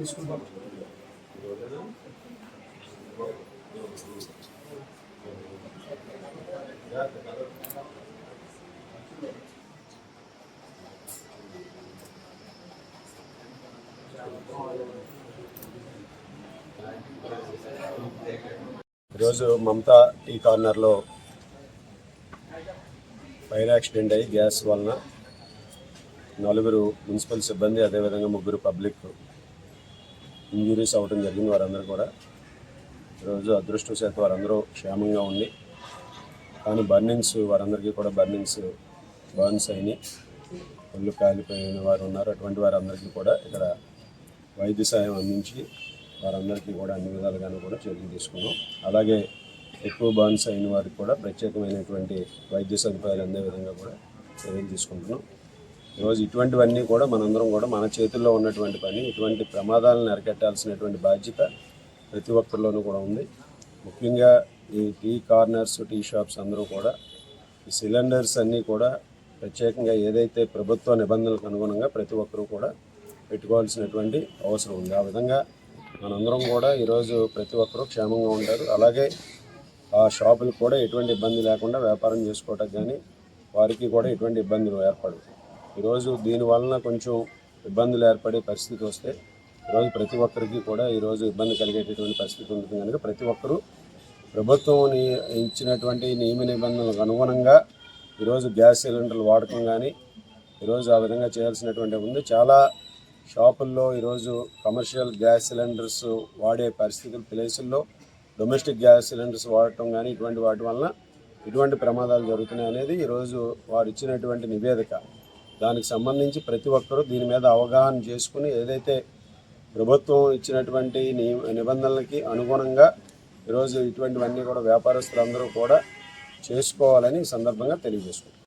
తీసుకుంటాం ఈరోజు మమతా టీ కార్నర్లో ఫైర్ యాక్సిడెంట్ అయ్యి గ్యాస్ వలన నలుగురు మున్సిపల్ సిబ్బంది అదేవిధంగా ముగ్గురు పబ్లిక్ ఇంజురీస్ అవ్వడం జరిగింది. వారందరూ కూడా ఈరోజు అదృష్టవశాత్తు వారందరూ క్షేమంగా ఉండి కానీ బర్నింగ్స్ వారందరికీ కూడా బర్నింగ్స్ బర్న్స్ అయినాయి. ఒళ్ళు కాలిపోయిన వారు ఉన్నారు. అటువంటి వారందరికీ కూడా ఇక్కడ వైద్య సాయం అందించి వారందరికీ కూడా అన్ని విధాలుగాను కూడా చర్యలు తీసుకున్నాం. అలాగే ఎక్కువ బర్న్స్ అయిన వారికి కూడా ప్రత్యేకమైనటువంటి వైద్య సదుపాయాలు అందే విధంగా కూడా చర్యలు తీసుకుంటున్నాం. ఈరోజు ఇటువంటివన్నీ కూడా మనందరం కూడా మన చేతుల్లో ఉన్నటువంటి పని ఇటువంటి ప్రమాదాలను అరికట్టాల్సినటువంటి బాధ్యత ప్రతి ఒక్కరిలోనూ కూడా ఉంది. ముఖ్యంగా ఈ టీ కార్నర్స్ టీ షాప్స్ అందరూ కూడా ఈ సిలిండర్స్ అన్నీ కూడా ప్రత్యేకంగా ఏదైతే ప్రభుత్వ నిబంధనలకు అనుగుణంగా ప్రతి ఒక్కరూ కూడా పెట్టుకోవాల్సినటువంటి అవసరం ఉంది. ఆ విధంగా మనందరం కూడా ఈరోజు ప్రతి ఒక్కరూ క్షేమంగా ఉంటారు. అలాగే ఆ షాపులకు కూడా ఎటువంటి ఇబ్బంది లేకుండా వ్యాపారం చేసుకోవటం కానీ వారికి కూడా ఎటువంటి ఇబ్బందులు ఏర్పడవు. ఈరోజు దీని వలన కొంచెం ఇబ్బందులు ఏర్పడే పరిస్థితి వస్తే ఈరోజు ప్రతి ఒక్కరికి కూడా ఈరోజు ఇబ్బంది కలిగేటటువంటి పరిస్థితి ఉంటుంది. కనుక ప్రతి ఒక్కరూ ప్రభుత్వం ఇచ్చినటువంటి నియమ నిబంధనలకు అనుగుణంగా ఈరోజు గ్యాస్ సిలిండర్లు వాడకం కానీ ఈరోజు ఆ విధంగా చేయాల్సినటువంటి ఉంది. చాలా షాపుల్లో ఈరోజు కమర్షియల్ గ్యాస్ సిలిండర్స్ వాడే పరిస్థితులు ప్లేసుల్లో డొమెస్టిక్ గ్యాస్ సిలిండర్స్ వాడటం కానీ ఇటువంటి వాటి వలన ఇటువంటి ప్రమాదాలు జరుగుతున్నాయి అనేది ఈరోజు వారు ఇచ్చినటువంటి నివేదిక. దానికి సంబంధించి ప్రతి ఒక్కరూ దీని మీద అవగాహన చేసుకుని ఏదైతే ప్రభుత్వం ఇచ్చినటువంటి నిబంధనలకి అనుగుణంగా ఈరోజు ఇటువంటివన్నీ కూడా వ్యాపారస్తులందరూ కూడా చేసుకోవాలని సందర్భంగా తెలియజేసుకుంటాం